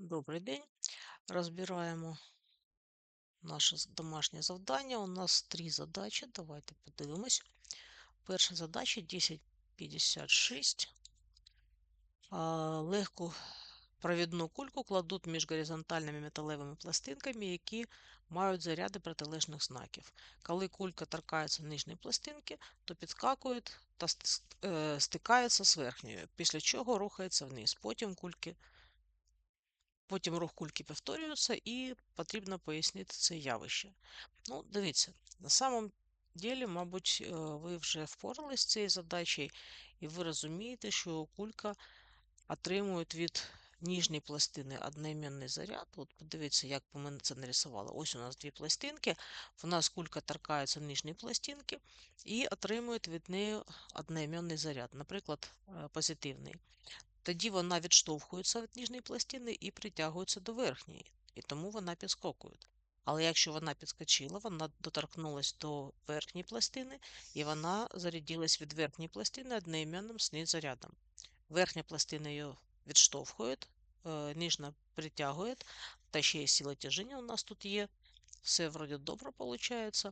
Добрий день. Розбираємо наше домашнє завдання. У нас три задачі. Давайте подивимось. Перша задача 1056. Легку провідну кульку кладуть між горизонтальними металевими пластинками, які мають заряди протилежних знаків. Коли кулька торкається нижньої пластинки, то підскакує та е, стикається з верхньою, після чого рухається вниз. Потім кульки Потім рух кульки повторюється, і потрібно пояснити це явище. Ну, дивіться, на самом ділі, мабуть, е, ви вже впорались з цією задачею, і ви розумієте, що кулька отримує від ніжньої пластини одноіменний заряд. От подивіться, як ми це нарисували. Ось у нас дві пластинки. В нас кулька торкається нижньої пластинки і отримує від неї одноіменний заряд, наприклад, е, позитивний. Тоді вона відштовхується від ніжньої пластини і притягується до верхньої, і тому вона підскокує. Але якщо вона підскочила, вона доторкнулася до верхньої пластини, і вона зарядилась від верхньої пластини одноіменним снід зарядом. Верхня пластина її відштовхує, е, нижня притягує, та ще й сила тяжіння у нас тут є. Все вроді добре виходить.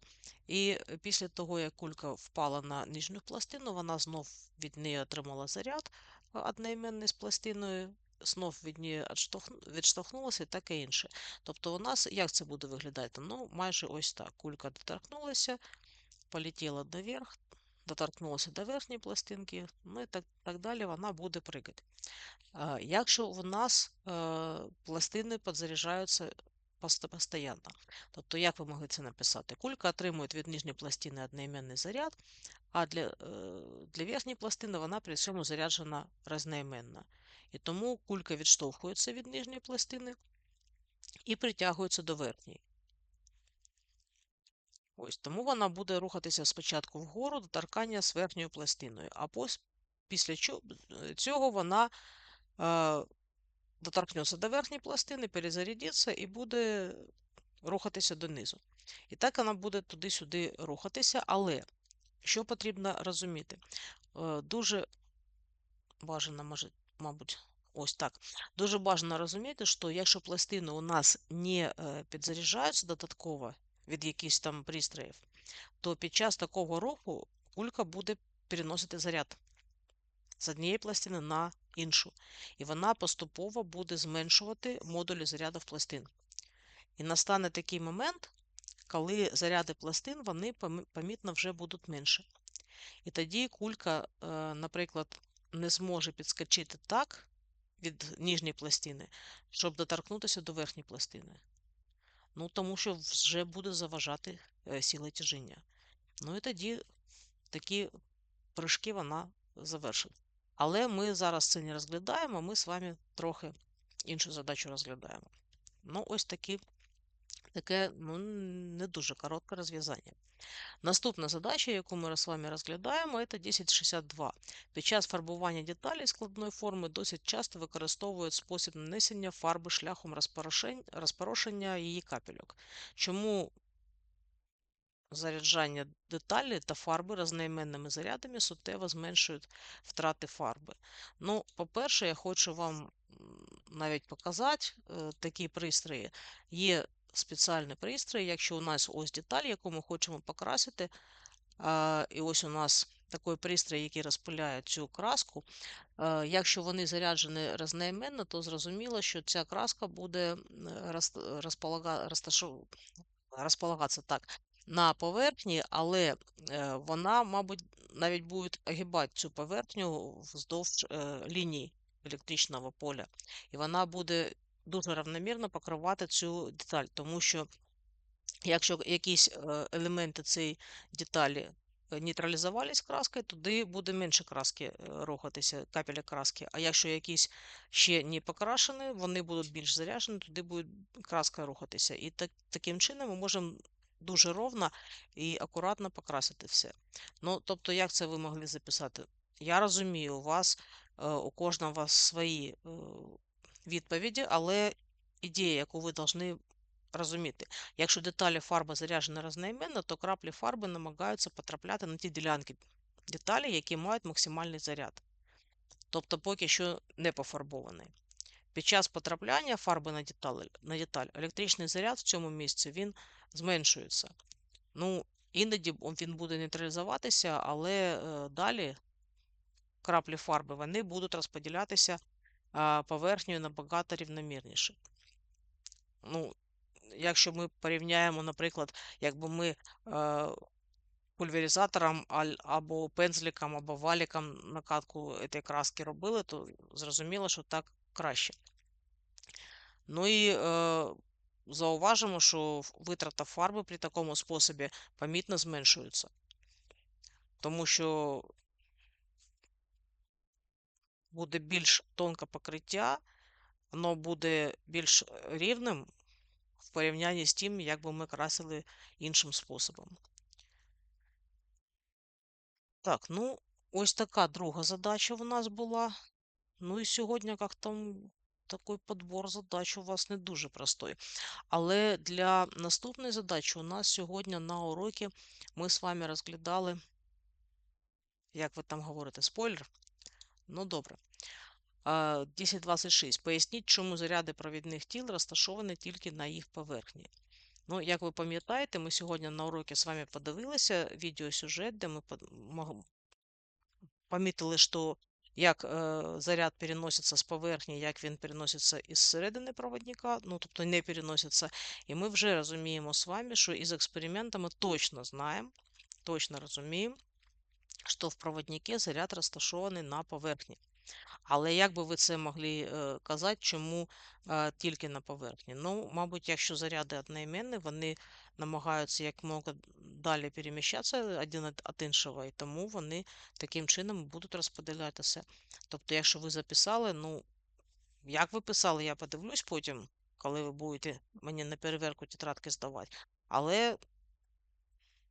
І після того, як кулька впала на нижню пластину, вона знов від неї отримала заряд одноіменний з пластиною, знов від неї відштовхнулася і таке інше. Тобто у нас як це буде виглядати? Ну, майже ось так. Кулька доторкнулася, полетіла наверх, доторкнулася до верхньої пластинки, ну і так, так далі вона буде пригати. Якщо у нас е, пластини підзаряджаються постійно, тобто, як ви могли це написати? Кулька отримує від нижньої пластини одноіменний заряд, а для э, для верхньої пластини вона при цьому заряджена різноіменно. І тому кулька відштовхується від нижньої пластини і притягується до верхньої. Ось, Тому вона буде рухатися спочатку вгору до торкання з верхньою пластиною, а після е, цього вона е, доторкнеться до верхньої пластини, перезарядиться і буде рухатися донизу. І так вона буде туди-сюди рухатися, але що потрібно розуміти? Е, дуже бажано, може, мабуть, ось так. Дуже бажано розуміти, що якщо пластини у нас не е, підзаряджаються додатково від якихось там пристроїв, то під час такого руху кулька буде переносити заряд з однієї пластини на іншу. І вона поступово буде зменшувати модулі заряду в пластин. І настане такий момент, коли заряди пластин вони помітно вже будуть менше. І тоді кулька, е, наприклад, не зможе підскочити так від ніжньої пластини, щоб доторкнутися до верхньої пластини. Ну, тому що вже буде заважати е, сила тяжіння. Ну і тоді такі прыжки вона завершить. Але ми зараз це не розглядаємо, ми з вами трохи іншу задачу розглядаємо. Ну, ось такі, таке ну, не дуже коротке розв'язання. Наступна задача, яку ми з вами розглядаємо, це 1062. Під час фарбування деталей складної форми досить часто використовують спосіб нанесення фарби шляхом розпорошення її капельок. Чому заряджання деталі та фарби різноіменними зарядами суттєво зменшують втрати фарби? Ну, По-перше, я хочу вам навіть показати е, такі пристрої. Є спеціальний пристрій, якщо у нас ось деталь, яку ми хочемо покрасити, і ось у нас такий пристрій, який розпиляє цю краску. Якщо вони заряджені різноіменно, то зрозуміло, що ця краска буде розполагатися так на поверхні, але е, вона, мабуть, навіть буде огибати цю поверхню вздовж е, лінії електричного поля. І вона буде дуже равномірно покривати цю деталь, тому що якщо якісь е, елементи цієї деталі нейтралізувались краскою, туди буде менше краски рухатися, капеля краски. А якщо якісь ще не покрашені, вони будуть більш заряжені, туди буде краска рухатися. І так, таким чином ми можемо дуже ровно і акуратно покрасити все. Ну, Тобто, як це ви могли записати? Я розумію, у вас у кожного свої відповіді, але ідея, яку ви повинні розуміти. Якщо деталі фарби заряджені різноіменно, то краплі фарби намагаються потрапляти на ті ділянки деталі, які мають максимальний заряд. Тобто поки що не пофарбований. Під час потрапляння фарби на деталь, на деталь електричний заряд в цьому місці він зменшується. Ну, Іноді він буде нейтралізуватися, але е, далі краплі фарби вони будуть розподілятися поверхнею набагато рівномірніше. Ну, Якщо ми порівняємо, наприклад, якби ми е, пульверизатором або пензликом, або валіком накатку цієї краски робили, то зрозуміло, що так краще. Ну і е, зауважимо, що витрата фарби при такому способі помітно зменшується. Тому що буде більш тонке покриття, воно буде більш рівним в порівнянні з тим, як би ми красили іншим способом. Так, ну, ось така друга задача у нас була. Ну і сьогодні як там такий подбор задач у вас не дуже простой. Але для наступної задачі у нас сьогодні на уроці ми з вами розглядали, як ви там говорите, спойлер. Ну, добре. 1026. Поясніть, чому заряди провідних тіл розташовані тільки на їх поверхні. Ну, як ви пам'ятаєте, ми сьогодні на уроці з вами подивилися відеосюжет, де ми помітили, що як е, заряд переноситься з поверхні, як він переноситься із середини проводника, ну тобто не переноситься. І ми вже розуміємо з вами, що із експериментами точно знаємо, точно розуміємо, що в проводнике заряд розташований на поверхні. Але як би ви це могли е, казати, чому е, тільки на поверхні? Ну, мабуть, якщо заряди одноіменні, вони намагаються як мога далі переміщатися один від іншого, і тому вони таким чином будуть розподілятися. Тобто, якщо ви записали, ну, як ви писали, я подивлюсь потім, коли ви будете мені на переверку тетрадки здавати. Але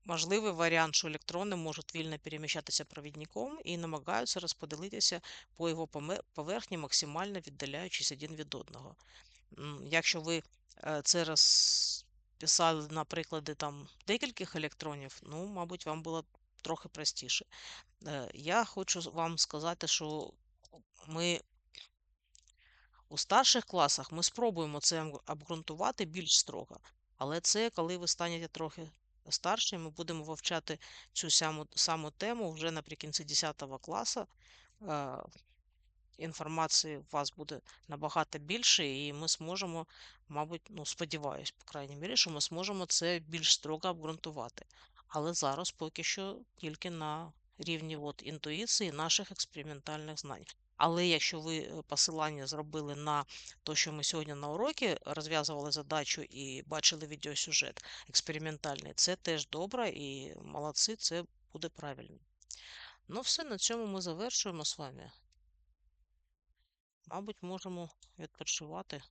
Можливий варіант, що електрони можуть вільно переміщатися провідником і намагаються розподілитися по його поверхні, максимально віддаляючись один від одного. Якщо ви е, це розписали на приклади там декількох електронів, ну, мабуть, вам було трохи простіше. Е, я хочу вам сказати, що ми у старших класах ми спробуємо це обґрунтувати більш строго, але це коли ви станете трохи старші, ми будемо вивчати цю саму, саму тему вже наприкінці 10 класу. Е, інформації у вас буде набагато більше, і ми зможемо, мабуть, ну, сподіваюся, по крайній мірі, що ми зможемо це більш строго обґрунтувати. Але зараз поки що тільки на рівні от, інтуїції наших експериментальних знань. Але якщо ви е, посилання зробили на те, що ми сьогодні на уроці розв'язували задачу і бачили відеосюжет експериментальний, це теж добре і молодці, це буде правильно. Ну, все, на цьому ми завершуємо з вами. Мабуть, можемо відпочивати.